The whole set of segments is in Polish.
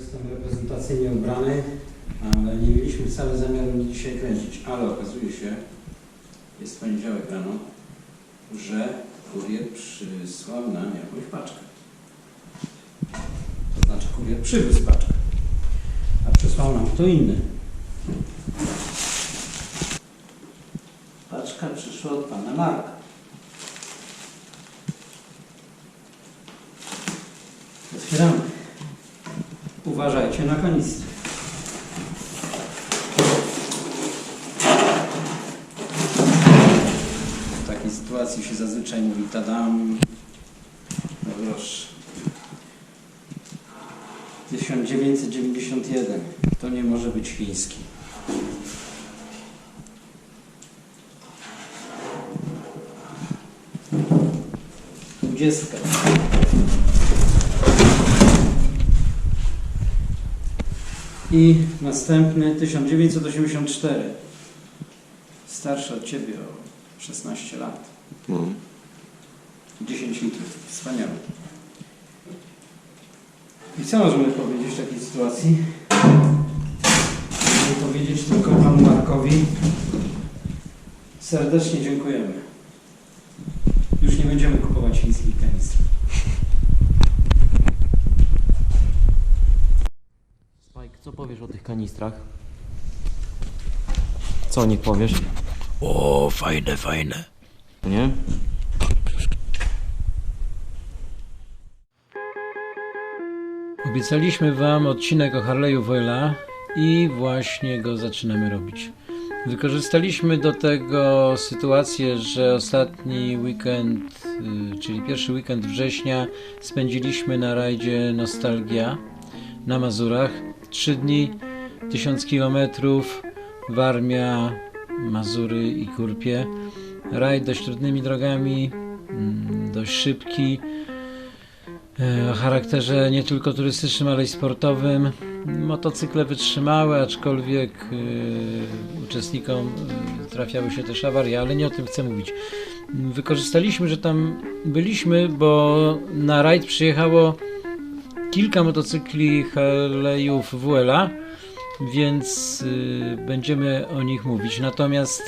Jestem reprezentacyjnie ubrany, ale nie mieliśmy wcale zamiaru dzisiaj kręcić. Ale okazuje się, jest poniedziałek rano, że kurier przysłał nam jakąś paczkę. To znaczy kurier przywiózł paczkę, a przysłał nam kto inny. Paczka przyszła od pana Marka. Uważajcie na kanistry. W takiej sytuacji się zazwyczaj mówi tadam. No proszę. 1991. To nie może być chiński. Dwudziestka. I następny 1984. Starszy od Ciebie o 16 lat. No. 10 litrów. Wspaniały. I co możemy powiedzieć w takiej sytuacji? Możemy powiedzieć tylko Panu Markowi serdecznie dziękujemy. Już nie będziemy kupować chińskich kanistrów. Spike, co powiesz o tych kanistrach? Co o nich powiesz? O, fajne, fajne. Nie? Obiecaliśmy Wam odcinek o Harley'u Voila i właśnie go zaczynamy robić. Wykorzystaliśmy do tego sytuację, że ostatni weekend, y, czyli pierwszy weekend września spędziliśmy na rajdzie Nostalgia na Mazurach. Trzy dni, tysiąc kilometrów, Warmia, Mazury i Kurpie. Rajd dość trudnymi drogami, mm, dość szybki, e, o charakterze nie tylko turystycznym, ale i sportowym. Motocykle wytrzymały, aczkolwiek e, uczestnikom e, trafiały się też awarie, ale nie o tym chcę mówić. Wykorzystaliśmy, że tam byliśmy, bo na rajd przyjechało kilka motocykli Harley'ów WLA, więc y, będziemy o nich mówić. Natomiast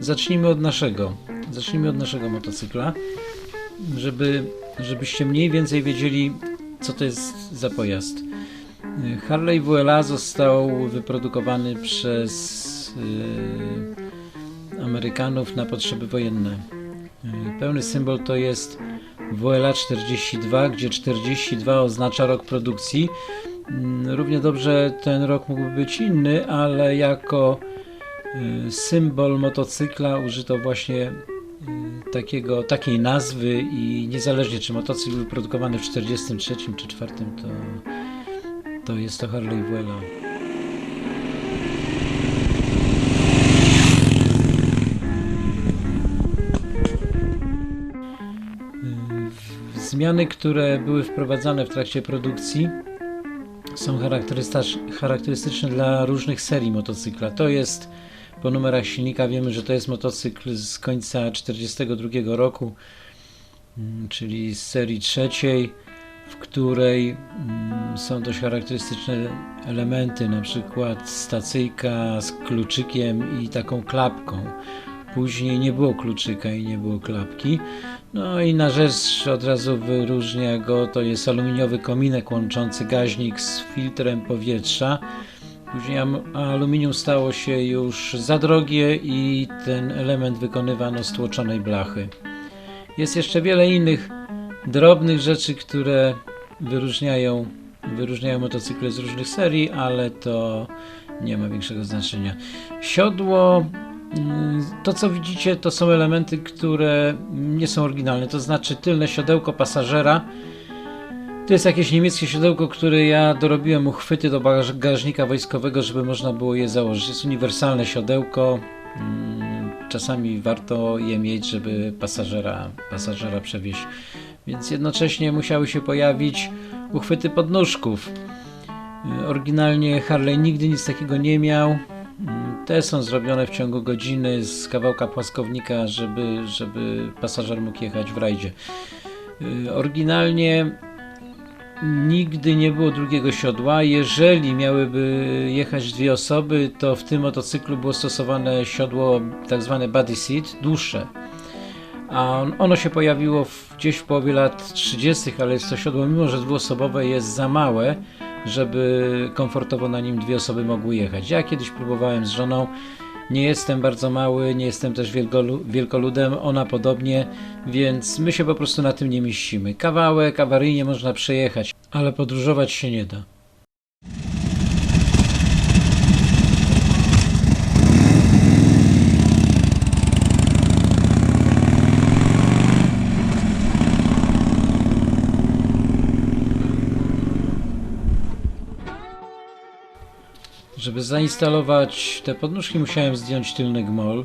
zacznijmy od naszego. Zacznijmy od naszego motocykla, żeby, żebyście mniej więcej wiedzieli, co to jest za pojazd. Harley WLA został wyprodukowany przez y, Amerykanów na potrzeby wojenne. Y, Pełny symbol to jest WLA 42, gdzie 42 oznacza rok produkcji. Mm, Równie dobrze ten rok mógłby być inny, ale jako y, symbol motocykla użyto właśnie y, takiego, takiej nazwy i niezależnie czy motocykl był produkowany w 43 czy 4 to, to jest to Harley Vuela. Y, Zmiany, które były wprowadzane w trakcie produkcji są charakterystycz- charakterystyczne dla różnych serii motocykla. To jest po numerach silnika wiemy, że to jest motocykl z końca 1942 roku, mm, czyli z serii trzeciej, w której mm, są dość charakterystyczne elementy, na przykład stacyjka z kluczykiem i taką klapką. Później nie było kluczyka i nie było klapki. No i na rzecz od razu wyróżnia go, to jest aluminiowy kominek łączący gaźnik z filtrem powietrza. Później aluminium stało się już za drogie i ten element wykonywano z tłoczonej blachy. Jest jeszcze wiele innych drobnych rzeczy, które wyróżniają, wyróżniają motocykle z różnych serii, ale to nie ma większego znaczenia. Siodło To, co widzicie, to są elementy, które nie są oryginalne. To znaczy, tylne siodełko pasażera. To jest jakieś niemieckie siodełko, które ja dorobiłem uchwyty do bagażnika wojskowego, żeby można było je założyć. Jest uniwersalne siodełko. Mm, Czasami warto je mieć, żeby pasażera, pasażera przewieźć. Więc jednocześnie musiały się pojawić uchwyty podnóżków. Y, Oryginalnie Harley nigdy nic takiego nie miał. Te są zrobione w ciągu godziny z kawałka płaskownika, żeby, żeby pasażer mógł jechać w rajdzie. Y, Oryginalnie nigdy nie było drugiego siodła. Jeżeli miałyby jechać dwie osoby, to w tym motocyklu było stosowane siodło tak zwane body seat, dłuższe. A on- ono się pojawiło gdzieś w połowie lat 30., ale jest to siodło, mimo że dwuosobowe, jest za małe, żeby komfortowo na nim dwie osoby mogły jechać. Ja kiedyś próbowałem z żoną. Nie jestem bardzo mały, nie jestem też wielkolu- wielkoludem, ona podobnie, więc my się po prostu na tym nie mieścimy. Kawałek awaryjnie można przejechać, ale podróżować się nie da. Żeby zainstalować te podnóżki musiałem zdjąć tylny gmol,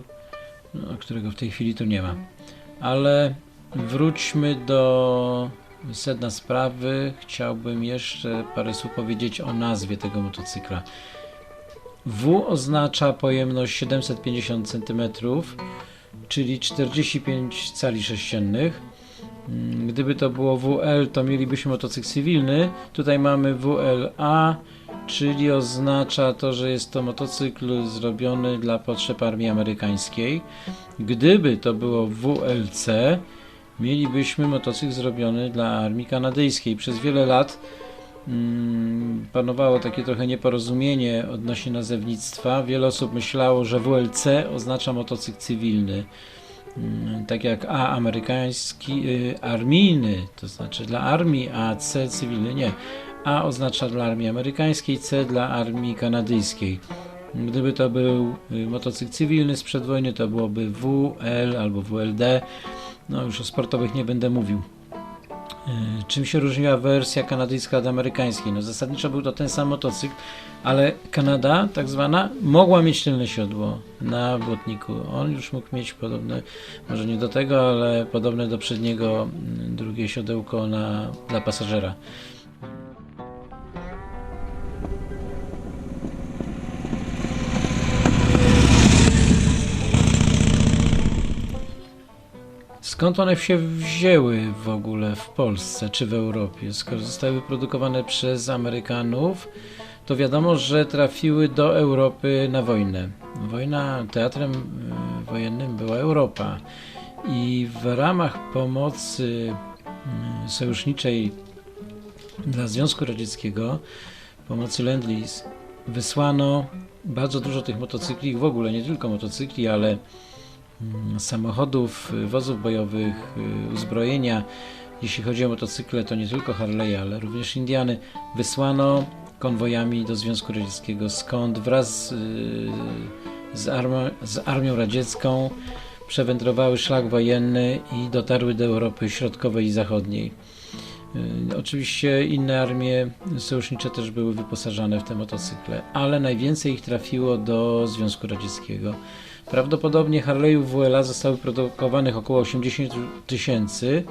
no, którego w tej chwili tu nie ma. Ale wróćmy do sedna sprawy. Chciałbym jeszcze parę słów powiedzieć o nazwie tego motocykla. W oznacza pojemność 750 cm, czyli 45 cali sześciennych. Mm, Gdyby to było WL, to mielibyśmy motocykl cywilny. Tutaj mamy WLA, czyli oznacza to, że jest to motocykl zrobiony dla potrzeb armii amerykańskiej. Gdyby to było WLC, mielibyśmy motocykl zrobiony dla armii kanadyjskiej. Przez wiele lat mm, panowało takie trochę nieporozumienie odnośnie nazewnictwa. Wiele osób myślało, że WLC oznacza motocykl cywilny. Mm, Tak jak A amerykański, y, armijny, to znaczy dla armii, a C cywilny nie. A oznacza dla armii amerykańskiej, C dla armii kanadyjskiej. Gdyby to był y, motocykl cywilny sprzed wojny, to byłoby WL albo WLD. No już o sportowych nie będę mówił. Y, Czym się różniła wersja kanadyjska od amerykańskiej? No zasadniczo był to ten sam motocykl, ale Kanada, tak zwana, mogła mieć tylne siodło na błotniku. On już mógł mieć podobne, może nie do tego, ale podobne do przedniego mm, drugie siodełko na, dla pasażera. Skąd one się wzięły w ogóle w Polsce czy w Europie? Skoro zostały wyprodukowane przez Amerykanów, to wiadomo, że trafiły do Europy na wojnę. Wojna, teatrem y, wojennym była Europa. I w ramach pomocy y, sojuszniczej dla Związku Radzieckiego, pomocy Lend-Lease, wysłano bardzo dużo tych motocykli, w ogóle nie tylko motocykli, ale mm, samochodów, y, wozów bojowych, y, uzbrojenia. Jeśli chodzi o motocykle, to nie tylko Harley, ale również Indiany. Wysłano konwojami do Związku Radzieckiego, skąd wraz y, z, z Armią Radziecką przewędrowały szlak wojenny i dotarły do Europy Środkowej i Zachodniej. Oczywiście inne armie sojusznicze też były wyposażane w te motocykle, ale najwięcej ich trafiło do Związku Radzieckiego. Prawdopodobnie Harley'ów WLA zostały produkowanych około 80 tysięcy,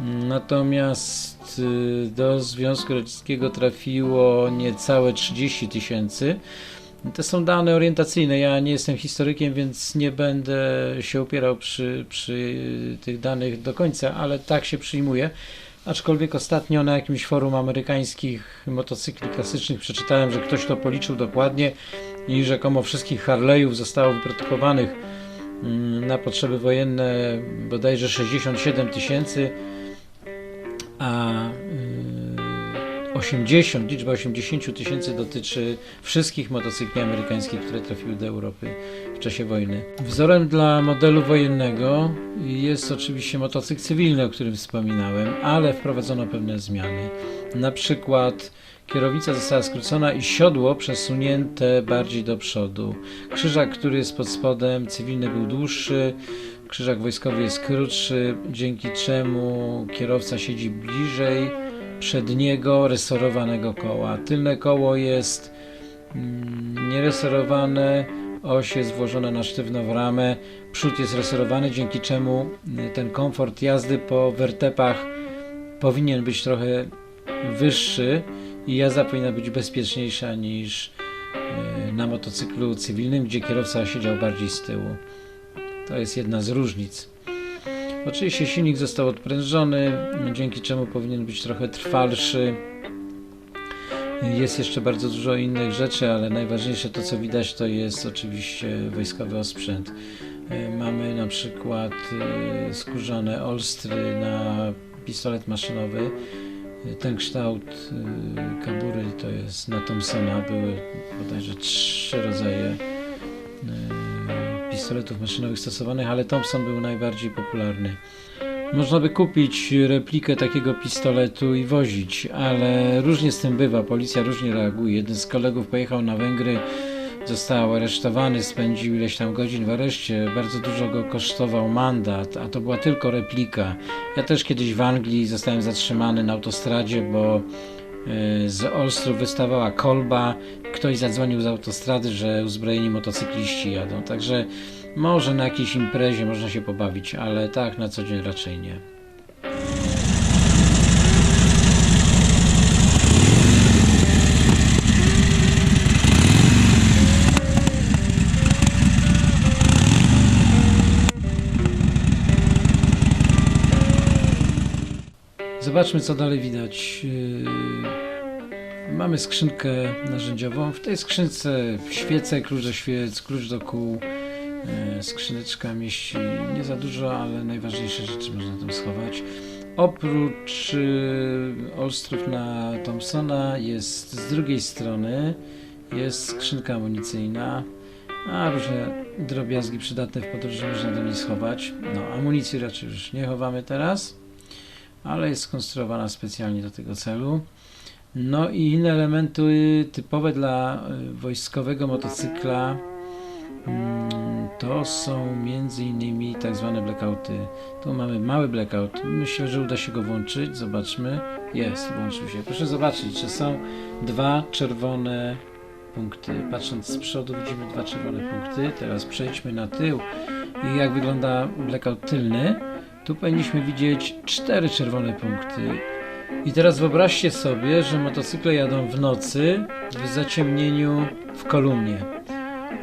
natomiast y, do Związku Radzieckiego trafiło niecałe 30 tysięcy. To są dane orientacyjne. Ja nie jestem historykiem, więc nie będę się opierał przy, przy tych danych do końca, ale tak się przyjmuje. Aczkolwiek ostatnio na jakimś forum amerykańskich motocykli klasycznych przeczytałem, że ktoś to policzył dokładnie i rzekomo wszystkich Harley'ów zostało wyprodukowanych mm, na potrzeby wojenne bodajże 67 tysięcy, a y, 80, liczba 80 tysięcy dotyczy wszystkich motocykli amerykańskich, które trafiły do Europy w czasie wojny. Wzorem dla modelu wojennego jest oczywiście motocykl cywilny, o którym wspominałem, ale wprowadzono pewne zmiany. Na przykład kierownica została skrócona i siodło przesunięte bardziej do przodu. Krzyżak, który jest pod spodem, cywilny był dłuższy, krzyżak wojskowy jest krótszy, dzięki czemu kierowca siedzi bliżej przedniego resorowanego koła. Tylne koło jest mm, nieresorowane, oś jest włożona na sztywno w ramę, przód jest resorowany, dzięki czemu y, ten komfort jazdy po wertepach powinien być trochę wyższy i jazda powinna być bezpieczniejsza niż y, na motocyklu cywilnym, gdzie kierowca siedział bardziej z tyłu. To jest jedna z różnic. Oczywiście silnik został odprężony, dzięki czemu powinien być trochę trwalszy. Jest jeszcze bardzo dużo innych rzeczy, ale najważniejsze to co widać to jest oczywiście wojskowy osprzęt. E, Mamy na przykład e, skórzane olstry na pistolet maszynowy. Ten kształt e, kabury to jest na Thompsona. Były bodajże trzy rodzaje e, pistoletów maszynowych stosowanych, ale Thompson był najbardziej popularny. Można by kupić replikę takiego pistoletu i wozić, ale różnie z tym bywa. Policja różnie reaguje. Jeden z kolegów pojechał na Węgry, został aresztowany, spędził ileś tam godzin w areszcie. Bardzo dużo go kosztował mandat, a to była tylko replika. Ja też kiedyś w Anglii zostałem zatrzymany na autostradzie, bo e, z Olstru wystawała kolba. Ktoś zadzwonił z autostrady, że uzbrojeni motocykliści jadą. Także może na jakiejś imprezie można się pobawić, ale tak na co dzień raczej nie. Zobaczmy, co dalej widać. Yy, Mamy skrzynkę narzędziową. W tej skrzynce świece, klucz do świec, klucz do kół. Yy, Skrzyneczka mieści nie za dużo, ale najważniejsze rzeczy można tam schować. Oprócz yy, olstrów na Thompsona jest z drugiej strony jest skrzynka amunicyjna, a różne drobiazgi przydatne w podróży można do niej schować. No, amunicji raczej już nie chowamy teraz ale jest skonstruowana specjalnie do tego celu. No i inne elementy typowe dla y, wojskowego motocykla mm, to są między innymi tak zwane blackouty. Tu mamy mały blackout. Myślę, że uda się go włączyć. Zobaczmy. Jest, włączył się. Proszę zobaczyć, że są dwa czerwone punkty. Patrząc z przodu widzimy dwa czerwone punkty. Teraz przejdźmy na tył i jak wygląda blackout tylny. Tu powinniśmy widzieć cztery czerwone punkty. I teraz wyobraźcie sobie, że motocykle jadą w nocy w zaciemnieniu w kolumnie.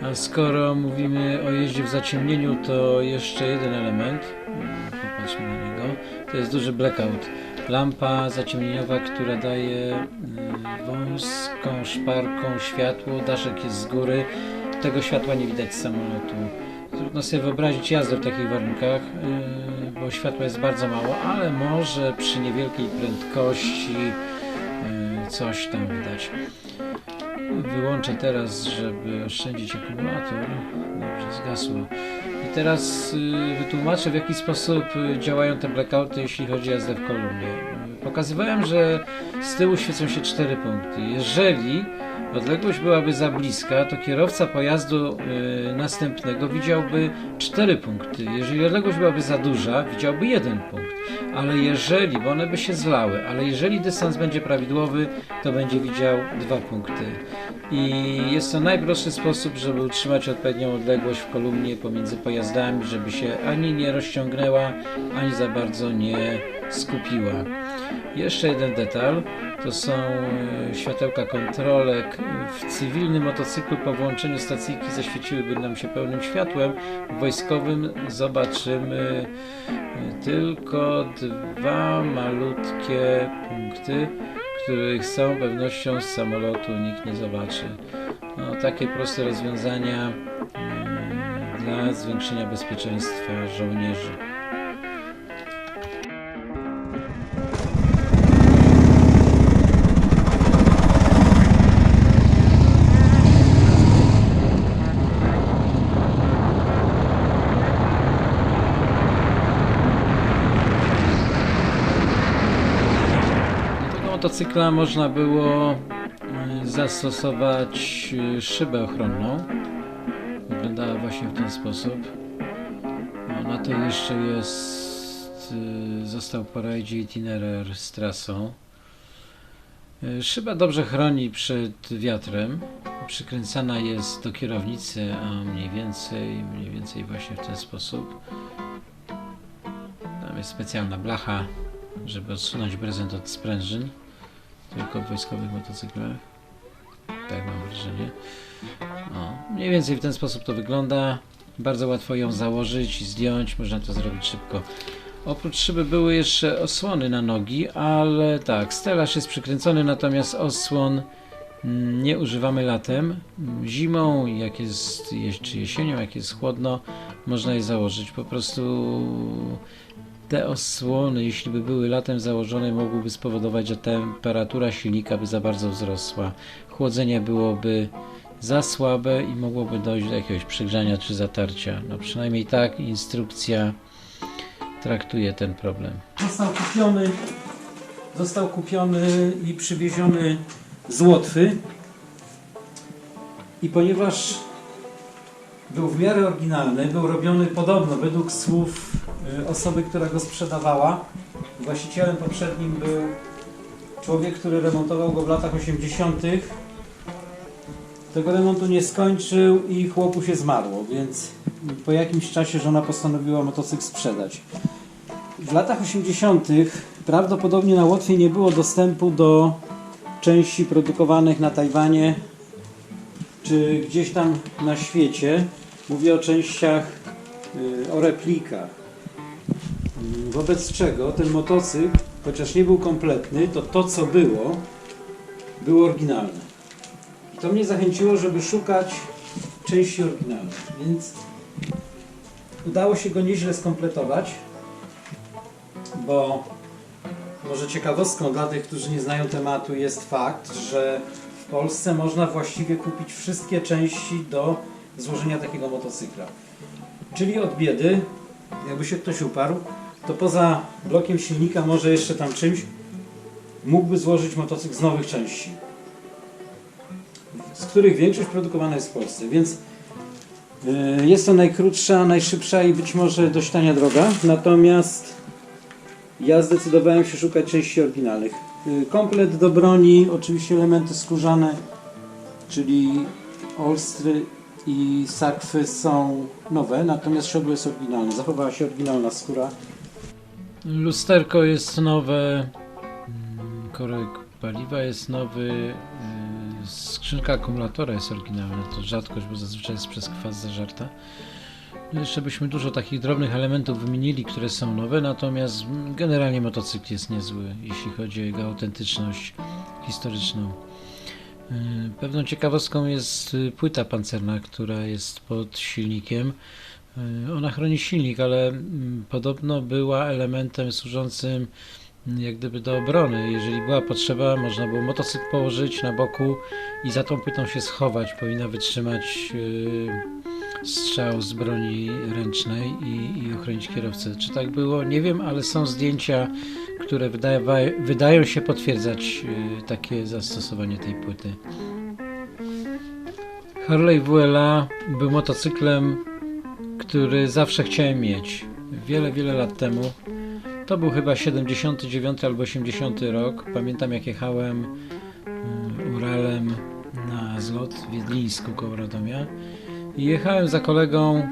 A skoro mówimy o jeździe w zaciemnieniu, to jeszcze jeden element. Mm, Popatrzmy na niego. To jest duży blackout. Lampa zaciemnieniowa, która daje y, wąską szparką światło. Daszek jest z góry. Tego światła nie widać z samolotu. Trudno sobie wyobrazić jazdę w takich warunkach, yy, bo światła jest bardzo mało, ale może przy niewielkiej prędkości yy, coś tam widać. Wyłączę teraz, żeby oszczędzić akumulator. Dobrze, zgasło. I teraz yy, wytłumaczę, w jaki sposób działają te blackouty, jeśli chodzi o jazdę w kolumnie. Pokazywałem, że z tyłu świecą się cztery punkty. Jeżeli odległość byłaby za bliska, to kierowca pojazdu y, następnego widziałby 4 punkty. Jeżeli odległość byłaby za duża, widziałby jeden punkt. Ale jeżeli, bo one by się zlały, ale jeżeli dystans będzie prawidłowy, to będzie widział dwa punkty. I jest to najprostszy sposób, żeby utrzymać odpowiednią odległość w kolumnie pomiędzy pojazdami, żeby się ani nie rozciągnęła, ani za bardzo nie skupiła. Jeszcze jeden detal. To są e, światełka kontrolek. W cywilnym motocyklu po włączeniu stacyjki zaświeciłyby nam się pełnym światłem. W wojskowym zobaczymy e, tylko dwa malutkie punkty, których z całą pewnością z samolotu nikt nie zobaczy. No, takie proste rozwiązania mm, dla zwiększenia bezpieczeństwa żołnierzy. Motocykla można było y, zastosować y, szybę ochronną. Wyglądała właśnie w ten sposób. No, na to jeszcze jest, y, został po rajdzie itinerar z trasą. Szyba dobrze chroni przed wiatrem. Przykręcana jest do kierownicy, a mniej więcej, mniej więcej właśnie w ten sposób. Tam jest specjalna blacha, żeby odsunąć prezent od sprężyn. Tylko w wojskowych motocyklach. Tak mam wrażenie. O, mniej więcej w ten sposób to wygląda. Bardzo łatwo ją założyć i zdjąć. Można to zrobić szybko Oprócz szyby były jeszcze osłony na nogi, ale tak, stelaż jest przykręcony, natomiast osłon nie używamy latem. Zimą, jak jest, je- czy jesienią, jak jest chłodno, można je założyć. Po prostu te osłony, jeśli by były latem założone, mogłyby spowodować, że temperatura silnika by za bardzo wzrosła. Chłodzenie byłoby za słabe i mogłoby dojść do jakiegoś przegrzania czy zatarcia. No przynajmniej tak instrukcja traktuje ten problem. Został kupiony, został kupiony i przywieziony z Łotwy. I ponieważ był w miarę oryginalny, był robiony podobno według słów osoby, która go sprzedawała. Właścicielem poprzednim był człowiek, który remontował go w latach 80. Tego remontu nie skończył i chłopu się zmarło, więc po jakimś czasie żona postanowiła motocykl sprzedać. W latach 80. prawdopodobnie na Łotwie nie było dostępu do części produkowanych na Tajwanie czy gdzieś tam na świecie. Mówię o częściach, y, o replikach. Wobec czego ten motocykl, chociaż nie był kompletny, to to co było, było oryginalne. I to mnie zachęciło, żeby szukać części oryginalnych. Więc udało się go nieźle skompletować bo może ciekawostką dla tych, którzy nie znają tematu jest fakt, że w Polsce można właściwie kupić wszystkie części do złożenia takiego motocykla. Czyli od biedy, jakby się ktoś uparł, to poza blokiem silnika, może jeszcze tam czymś, mógłby złożyć motocykl z nowych części, z których większość produkowana jest w Polsce, więc y, jest to najkrótsza, najszybsza i być może dość tania droga, natomiast ja zdecydowałem się szukać części oryginalnych. Y, Komplet do broni, oczywiście elementy skórzane, czyli olstry i sakwy są nowe, natomiast siodło jest oryginalne. Zachowała się oryginalna skóra. Lusterko jest nowe, mm, korek paliwa jest nowy, yy, skrzynka akumulatora jest oryginalna. To rzadkość, bo zazwyczaj jest przez kwas zażarta. No Jeszcze byśmy dużo takich drobnych elementów wymienili, które są nowe, natomiast generalnie motocykl jest niezły, jeśli chodzi o jego autentyczność historyczną. Yy, Pewną ciekawostką jest y, płyta pancerna, która jest pod silnikiem. Y, Ona chroni silnik, ale mm, podobno była elementem służącym mm, jak gdyby do obrony. Jeżeli była potrzeba, można było motocykl położyć na boku i za tą płytą się schować. Powinna wytrzymać y, strzał z broni ręcznej i, i ochronić kierowcę. Czy tak było? Nie wiem, ale są zdjęcia, które wydawa, wydają się potwierdzać y, takie zastosowanie tej płyty. Harley WLA był motocyklem który zawsze chciałem mieć. Wiele, wiele lat temu. To był chyba 79 albo 80 rok. Pamiętam jak jechałem mm, Uralem na zlot w Wiedlińsku koło Radomia. I jechałem za kolegą,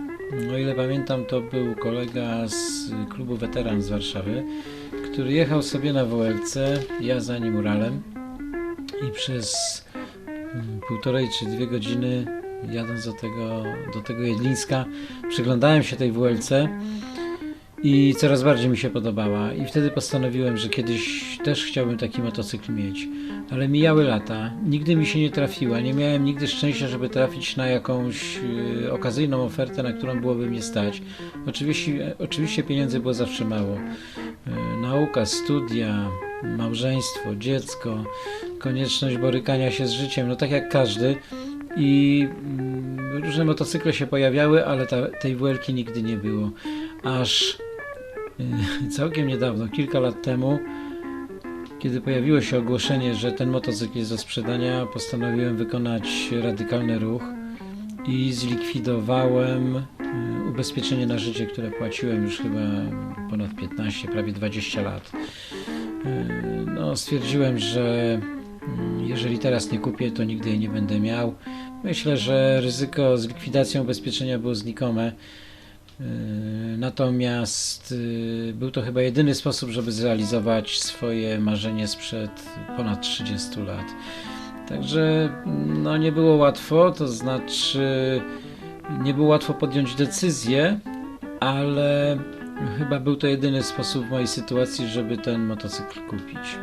o ile pamiętam to był kolega z klubu Weteran z Warszawy, który jechał sobie na WLC, ja za nim Uralem. I przez mm, półtorej czy dwie godziny jadąc do tego, do tego Jedlińska, przyglądałem się tej WLC i coraz bardziej mi się podobała. I wtedy postanowiłem, że kiedyś też chciałbym taki motocykl mieć. Ale mijały lata, nigdy mi się nie trafiła, nie miałem nigdy szczęścia, żeby trafić na jakąś e, okazyjną ofertę, na którą byłoby mnie stać. Oczywiście, oczywiście pieniędzy było zawsze mało. E, nauka, studia, małżeństwo, dziecko, konieczność borykania się z życiem, no tak jak każdy. I mm, różne motocykle się pojawiały, ale ta, tej WL-ki nigdy nie było. Aż y, całkiem niedawno, kilka lat temu, kiedy pojawiło się ogłoszenie, że ten motocykl jest do sprzedania, postanowiłem wykonać radykalny ruch i zlikwidowałem y, ubezpieczenie na życie, które płaciłem już chyba ponad 15, prawie 20 lat. Y, No, stwierdziłem, że jeżeli teraz nie kupię, to nigdy jej nie będę miał. Myślę, że ryzyko z likwidacją ubezpieczenia było znikome. Yy, Natomiast yy, był to chyba jedyny sposób, żeby zrealizować swoje marzenie sprzed ponad 30 lat. Także no, nie było łatwo, to znaczy nie było łatwo podjąć decyzję, ale Chyba był to jedyny sposób w mojej sytuacji, żeby ten motocykl kupić.